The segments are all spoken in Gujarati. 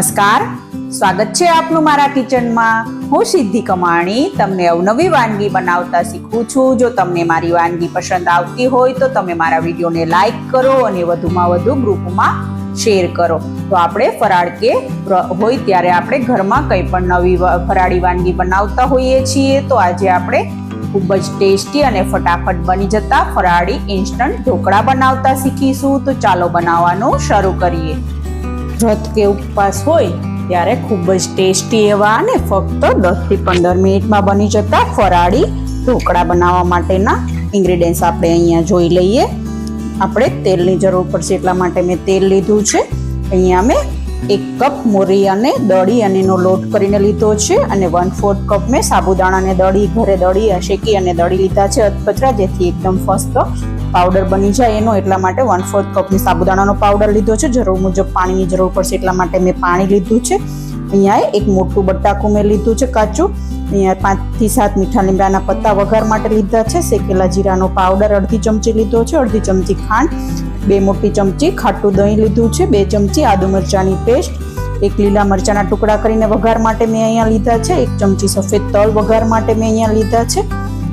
નમસ્કાર. સ્વાગત છે આપનું મારા કિચનમાં. હું સિદ્ધિ કમાણી તમને અવનવી વાનગી બનાવતા શીખું છું. જો તમને મારી વાનગી પસંદ આવતી હોય તો તમે મારા વિડીયોને લાઈક કરો અને વધુમાં વધુ ગ્રુપમાં શેર કરો. તો આપણે ફરાળ કે હોય ત્યારે આપણે ઘરમાં કંઈ પણ નવી ફરાળી વાનગી બનાવતા હોઈએ છીએ, તો આજે આપણે ખૂબ જ ટેસ્ટી અને ફટાફટ બની જતા ફરાળી ઇન્સ્ટન્ટ ઢોકળા બનાવતા શીખીશું. તો ચાલો બનાવવાનું શરૂ કરીએ. વ્રત કે ઉપવાસ હોય, ત્યારે ખૂબ જ ટેસ્ટી એવા અને ફક્ત દસથી પંદર મિનિટમાં બની જતા ફરાળી ઢોકળા બનાવવા માટેના ઇન્ગ્રીડિયન્ટ્સ આપણે અહીંયા જોઈ લઈએ. આપણે તેલની જરૂર પડશે એટલા માટે મેં તેલ લીધું છે. અહીંયા મેં એક કપ મોરી અને દળી અને એનો લોટ કરીને લીધો છે અને વન ફોર્થ કપ મેં સાબુદાણાને દળી, ઘરે દળી શેકી અને દળી લીધા છે અધકચરા જેથી એકદમ ફસ્ટ પાવડર બની જાય એનો, એટલા માટે વન ફોર્થ કપની સાબુદાણાનો પાવડર લીધો છે. જરૂર મુજબ પાણીની જરૂર પડશે એટલા માટે મેં પાણી લીધું છે. અહીંયા એક મોટું બટાકું મેં લીધું છે કાચું. અહીંયા પાંચથી સાત મીઠા લીમડાના પત્તા વઘાર માટે લીધા છે. શેકેલા જીરાનો પાવડર અડધી ચમચી લીધો છે, અડધી ચમચી ખાંડ, બે મોટી ચમચી ખાટું દહીં લીધું છે, બે ચમચી આદુ મરચાંની પેસ્ટ, એક લીલા મરચાંના ટુકડા કરીને વઘાર માટે મેં અહીંયા લીધા છે, એક ચમચી સફેદ તલ વઘાર માટે મેં અહીંયા લીધા છે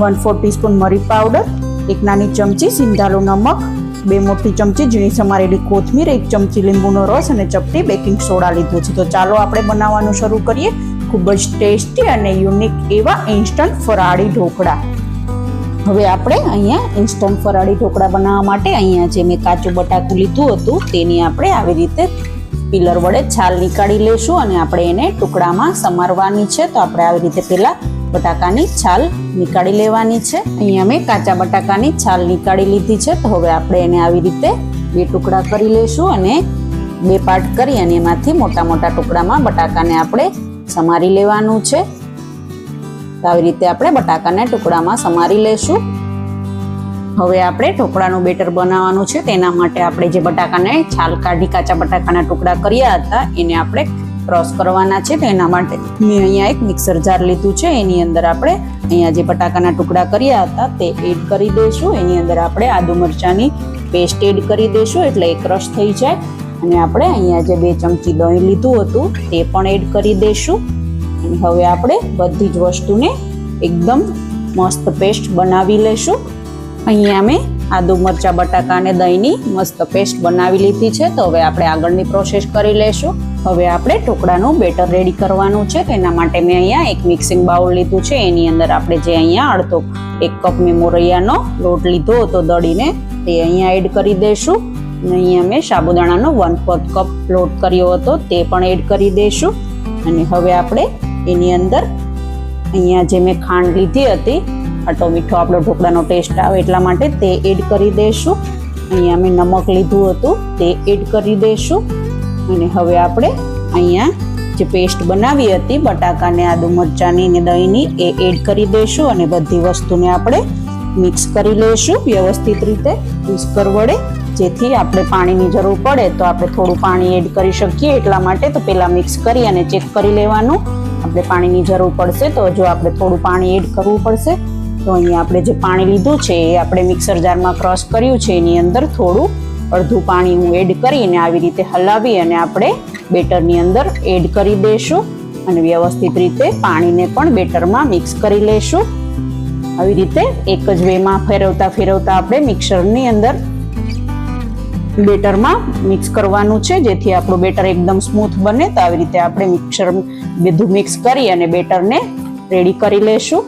વન ફોર ટીસ્પૂન મરી પાવડર એક નાની ચમચી સિંધાલું નમક, બે મોટી ચમચી ઝીણી સમારેલી કોથમીર, એક ચમચી લીંબુનો રસ અને ચપટી બેકિંગ સોડા લીધો છે. તો ચાલો આપણે બનાવવાનું શરૂ કરીએ. ખૂબ જ ટેસ્ટી અને યુનિક એવા ઇન્સ્ટન્ટ ફરાળી ઢોકળા. હવે આપણે અહીંયા ઇન્સ્ટન્ટ ફરાળી ઢોકળા બનાવવા માટે અહીંયા જે મેં કાચું બટાકું લીધું હતું, તેની આપણે આવી રીતે પિલર વડે છાલ નીકાળી લેશું અને આપણે એને ટુકડામાં સમારવાની છે. તો આપણે આવી રીતે પહેલાં બટાકાની છાલ નીકાળી લેવાની છે. અહીંયા મેં કાચા બટાકાની છાલ નીકાળી લીધી છે. તો હવે આપણે એને આવી રીતે બે ટુકડા કરી લઈશું અને બે પાર્ટ કરી અને એમાંથી મોટા મોટા ટુકડામાં બટાકાને આપણે સમારી લેવાનું છે. તો આવી રીતે આપણે બટાકાને ટુકડામાં સમારી લેશું હવે આપણે ઢોકળાનું બેટર બનાવવાનું છે. તેના માટે આપણે જે બટાકાને છાલ કાઢી કાચા બટાકાના ટુકડા કર્યા હતા, એને આપણે ક્રોસ કરવાના છે એના માટે મેં અહીંયા એક મિક્સર જાર લીધું છે. એની અંદર આપણે અહીંયા જે બટાકાના ટુકડા કર્યા હતા તે એડ કરી દઈશું. એની અંદર આપણે આદુ મરચાંની પેસ્ટ એડ કરી દઈશું એટલે એ ક્રશ થઈ જાય. અને આપણે અહીંયા જે બે ચમચી દહીં લીધું હતું તે પણ એડ કરી દઈશું. અને હવે આપણે બધી જ વસ્તુને એકદમ મસ્ત પેસ્ટ બનાવી લઈશું. અહીંયા મેં આદુ મરચા, બટાકા અને દહીંની મસ્ત પેસ્ટ બનાવી લીધી છે. તો હવે આપણે આગળની પ્રોસેસ કરી લેશું હવે આપણે ઢોકળાનું બેટર રેડી કરવાનું છે તેના માટે મેં અહીંયા એક મિક્સિંગ બાઉલ લીધું છે. એની અંદર આપણે જે અહીંયા અડધો, એક કપ મેં મોરૈયાનો લોટ લીધો હતો દળીને, તે અહીંયા એડ કરી દઈશું. અને અહીંયા મેં સાબુદાણાનો વન ફોર્થ કપ લોટ કર્યો હતો, તે પણ એડ કરી દઈશું. અને હવે આપણે એની અંદર અહીંયા જે મેં ખાંડ લીધી હતી, આટો મીઠો આપણો ઢોકળાનો ટેસ્ટ આવે એટલા માટે તે એડ કરી દઈશું. અહીંયા મેં નમક લીધું હતું, તે એડ કરી દઈશું. અને હવે આપણે અહીંયા જે પેસ્ટ બનાવી હતી, બટાકાને, આદુ મરચાંની ને દહીંની, એ એડ કરી દઈશું અને બધી વસ્તુને આપણે મિક્સ કરી લઈશું વ્યવસ્થિત રીતે વિસ્કર વડે. જેથી આપણે પાણીની જરૂર પડે તો આપણે થોડું પાણી એડ કરી શકીએ. એટલા માટે તો પહેલાં મિક્સ કરી અને ચેક કરી લેવાનું. આપણે પાણીની જરૂર પડશે તો જો આપણે થોડું પાણી એડ કરવું પડશે, તો અહીંયા આપણે જે પાણી લીધું છે એ આપણે મિક્સર જારમાં ક્રોસ કર્યું છે. એની અંદર થોડું અડધું પાણી હું એડ કરીને આવી રીતે હલાવી અને આપણે બેટરની અંદર એડ કરી દઈશું અને વ્યવસ્થિત રીતે પાણીને પણ બેટરમાં મિક્સ કરી લઈશું. આવી રીતે એક જ વેમાં ફેરવતા ફેરવતા આપણે મિક્સરની અંદર બેટરમાં મિક્સ કરવાનું છે. જેથી આપણું બેટર એકદમ સ્મૂથ બને. તો આવી રીતે આપણે મિક્સર બધું મિક્સ કરી અને બેટરને રેડી કરી લેશું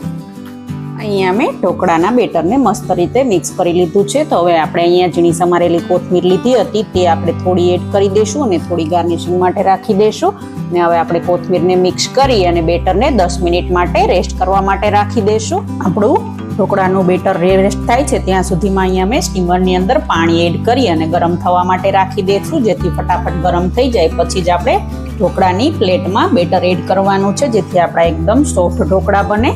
અહીંયા મેં ઢોકળાના બેટરને મસ્ત રીતે મિક્સ કરી લીધું છે. તો હવે આપણે અહીંયા ઝીણી સમારેલી કોથમીર લીધી હતી. તે આપણે થોડી એડ કરી દઈશું અને થોડી ગાર્નિશિંગ માટે રાખી દઈશું અને હવે આપણે કોથમીરને મિક્સ કરી અને બેટરને દસ મિનિટ માટે રેસ્ટ કરવા માટે રાખી દઈશું આપણું ઢોકળાનું બેટર રેસ્ટ થાય છે. ત્યાં સુધીમાં અહીંયા મેં સ્ટીમરની અંદર પાણી એડ કરી અને ગરમ થવા માટે રાખી દઈશું જેથી ફટાફટ ગરમ થઈ જાય. પછી જ આપણે ઢોકળાની પ્લેટમાં બેટર એડ કરવાનું છે. જેથી આપણા એકદમ સોફ્ટ ઢોકળા બને.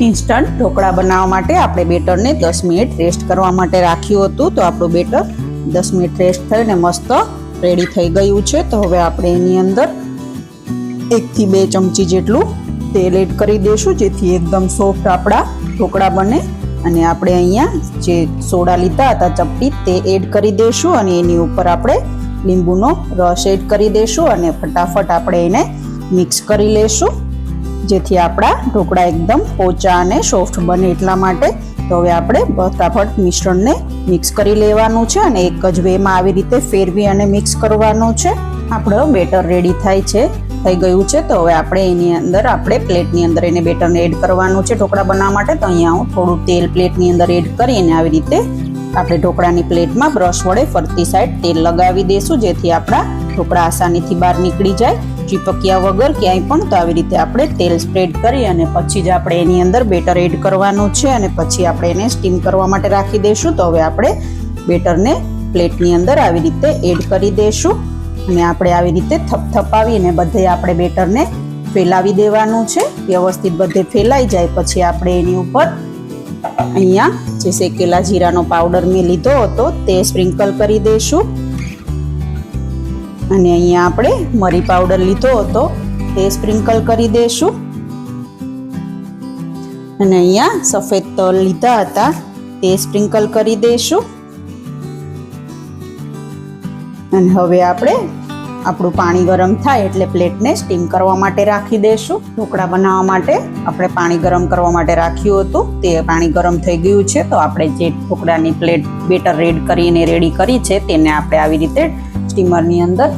ઇન્સ્ટન્ટ ઢોકળા બનાવવા માટે આપણે બેટરને દસ મિનિટ રેસ્ટ કરવા માટે રાખ્યું હતું. તો આપણું બેટર દસ મિનિટ રેસ્ટ થઈને મસ્ત રેડી થઈ ગયું છે. તો હવે આપણે એની અંદર એકથી બે ચમચી જેટલું તેલ એડ કરી દઈશું, જેથી એકદમ સોફ્ટ આપણા ઢોકળા બને. અને આપણે અહીંયા જે સોડા લીધા હતા ચપટી તે એડ કરી દઈશું અને એની ઉપર આપણે લીંબુનો રસ એડ કરી દઈશું અને ફટાફટ આપણે એને મિક્સ કરી લેશું જેથી આપણા ઢોકળા એકદમ પોચા અને સોફ્ટ બને એટલા માટે. તો હવે આપણે ફટાફટ મિશ્રણને મિક્સ કરી લેવાનું છે અને એક જ વેમાં આવી રીતે ફેરવી અને મિક્સ કરવાનું છે. આપણો બેટર રેડી થાય છે, થઈ ગયું છે. તો હવે આપણે એની અંદર આપણે પ્લેટની અંદર એને બેટરને એડ કરવાનું છે ઢોકળા બનાવવા માટે. તો અહીંયા હું થોડું તેલ પ્લેટની અંદર એડ કરીને આવી રીતે આપણે ઢોકળાની પ્લેટમાં બ્રશ વડે ફરતી સાઈડ તેલ લગાવી દઈશું જેથી આપણા ઢોકળા આસાનીથી બહાર નીકળી જાય. ચીપકિયા વગર ક્યાંય પણ તો આવી રીતે આપણે તેલ સ્પ્રેડ કરી અને પછી જ આપણે એની અંદર બેટર એડ કરવાનું છે અને પછી આપણે એને સ્ટીમ કરવા માટે રાખી દઈશું. તો હવે આપણે બેટરને પ્લેટની અંદર આવી રીતે એડ કરી દઈશું અને આપણે આવી રીતે થપથપાવીને બધે આપણે બેટરને ફેલાવી દેવાનું છે. વ્યવસ્થિત બધે ફેલાઈ જાય પછી આપણે એની ઉપર અહીંયા જે શેકેલા જીરાનો પાવડર મેં લીધો હતો તે સ્પ્રિંકલ કરી દઈશું. અને અહીંયા આપણે મરી પાવડર લીધો હતો. તે સ્પ્રિંકલ કરી દઈશું અને અહીંયા સફેદ તલ લીધા હતા. તે સ્પ્રિંકલ કરી દઈશું અને હવે આપણે આપણું પાણી ગરમ થાય એટલે પ્લેટને સ્ટીમ કરવા માટે રાખી દઈશું ઢોકળા બનાવવા માટે આપણે પાણી ગરમ કરવા માટે રાખ્યું હતું. તે પાણી ગરમ થઈ ગયું છે. તો આપણે જે ઢોકળાની પ્લેટ બેટર રેડ કરીને રેડી કરી છે, તેને આપણે આવી રીતે સ્ટીમરની અંદર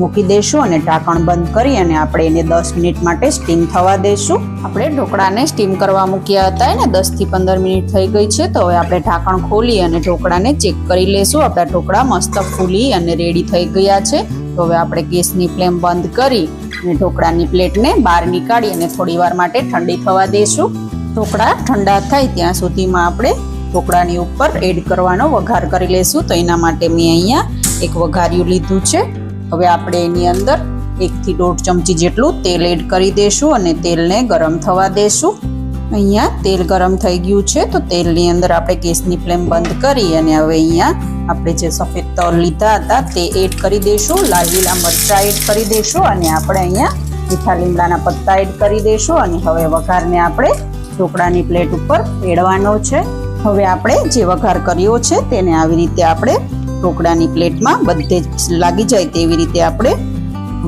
મૂકી દઈશું અને ઢાંકણ બંધ કરી અને આપણે એને દસ મિનિટ માટે સ્ટીમ થવા દઈશું આપણે ઢોકળાને સ્ટીમ કરવા મૂક્યા હતા એને દસથી પંદર મિનિટ થઈ ગઈ છે, તો હવે આપણે ઢાંકણ ખોલી અને ઢોકળાને ચેક કરી લેશું. આપણા ઢોકળા મસ્ત ફૂલી અને રેડી થઈ ગયા છે. તો હવે આપણે ગેસની ફ્લેમ બંધ કરી અને ઢોકળાની પ્લેટને બહાર નીકાળી અને થોડી વાર માટે ઠંડી થવા દઈશું ઢોકળા ઠંડા થાય ત્યાં સુધીમાં આપણે ઢોકળાની ઉપર એડ કરવાનો વઘાર કરી લેશું. તો એના માટે મેં અહીંયા એક વઘાર્યું લીધું છે. હવે આપણે એની અંદર એકથી દોઢ ચમચી જેટલું તેલ એડ કરી દઈશું અને તેલને ગરમ થવા દઈશું અહીંયા તેલ ગરમ થઈ ગયું છે, તો તેલની અંદર આપણે ગેસની ફ્લેમ બંધ કરી અને હવે અહીંયા આપણે જે સફેદ તલ લીધા હતા તે એડ કરી દઈશું લાલ મરચાં એડ કરી દઈશું અને આપણે અહીંયા મીઠા લીમડાના પત્તા એડ કરી દઈશું અને હવે વઘારને આપણે ઢોકળાની પ્લેટ ઉપર પેડવાનો છે. હવે આપણે જે વઘાર કર્યો છે તેને આવી રીતે આપણે ઢોકળાની પ્લેટમાં બધે જ લાગી જાય તેવી રીતે આપણે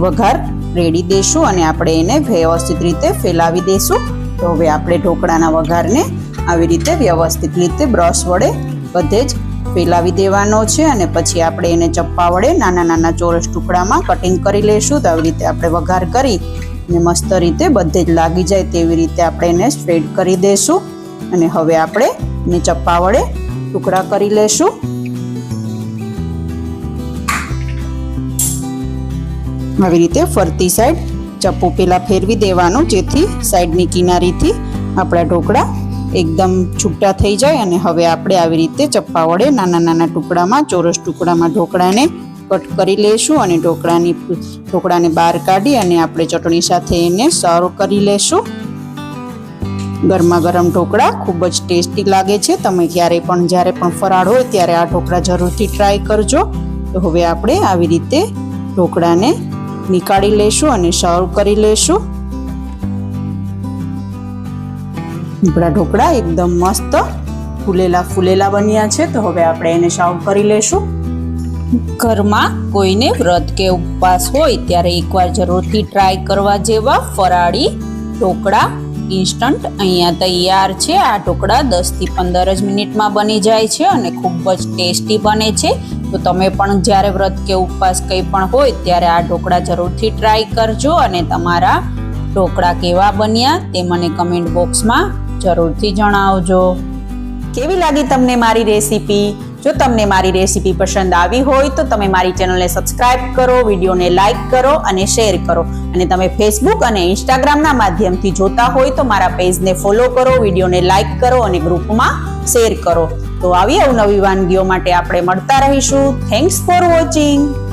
વઘાર રેડી દઈશું અને આપણે એને વ્યવસ્થિત રીતે ફેલાવી દઈશું તો હવે આપણે ઢોકળાના વઘારને આવી રીતે વ્યવસ્થિત રીતે બ્રશ વડે બધે જ ફેલાવી દેવાનો છે અને પછી આપણે એને ચપ્પા વડે નાના નાના ચોરસ ટુકડામાં કટિંગ કરી લઈશું તો આવી રીતે આપણે વઘાર કરી અને મસ્ત રીતે બધે જ લાગી જાય તેવી રીતે આપણે એને સ્પ્રેડ કરી દઈશું અને હવે આપણે એને ચપ્પા વડે ટુકડા કરી લેશું. આવી રીતે ફરતી સાઈડ ચપ્પુ પેલા ફેરવી દેવાનું, જેથી સાઈડની કિનારીથી આપણા ઢોકળા એકદમ છૂટા થઈ જાય અને હવે આપણે આવી રીતે ચપ્પા વડે નાના નાના ટુકડામાં, ચોરસ ટુકડામાં ઢોકળાને કટ કરી લઈશું અને ઢોકળાની ઢોકળાને બહાર કાઢી અને આપણે ચટણી સાથે એને સર્વ કરી લેશું. ગરમા ગરમ ઢોકળા ખૂબ જ ટેસ્ટી લાગે છે. તમે ક્યારે પણ, જ્યારે પણ ફરાળ હોય ત્યારે આ ઢોકળા જરૂરથી ટ્રાય કરજો. તો હવે આપણે આવી રીતે ઢોકળાને નીકાળી લેશું અને સર્વ કરી લેશું. આપણા ઢોકળા એકદમ મસ્ત ફૂલેલા ફૂલેલા બન્યા છે, તો હવે આપણે એને સર્વ કરી લેશું. ઘરમાં કોઈને વ્રત કે ઉપવાસ હોય ત્યારે એકવાર જરૂરથી ટ્રાય કરવા જેવા ફરાળી ઢોકળા ઇન્સ્ટન્ટ અહીંયા તૈયાર છે. આ ઢોકળા દસથી પંદર જ મિનિટમાં બની જાય છે અને ખૂબ જ ટેસ્ટી બને છે. તો તમે પણ જ્યારે વ્રત કે ઉપવાસ કંઈ પણ હોય ત્યારે આ ઢોકળા જરૂરથી ટ્રાય કરજો અને તમારા ઢોકળા કેવા બન્યા તે મને કમેન્ટ બોક્સમાં જરૂરથી જણાવજો. કેવી લાગી તમને મારી રેસીપી? જો તમને મારી રેસીપી પસંદ આવી હોય તો તમે મારી ચેનલને સબસ્ક્રાઇબ કરો, વિડીયોને લાઇક કરો અને શેર કરો. અને તમે ફેસબુક અને ઇન્સ્ટાગ્રામના માધ્યમથી જોતા હોય તો મારા પેજને ફોલો કરો, વિડીયોને લાઇક કરો અને ગ્રુપમાં શેર કરો. તો આવી અવનવી વાનગીઓ માટે આપણે મળતા રહીશું. Thanks for watching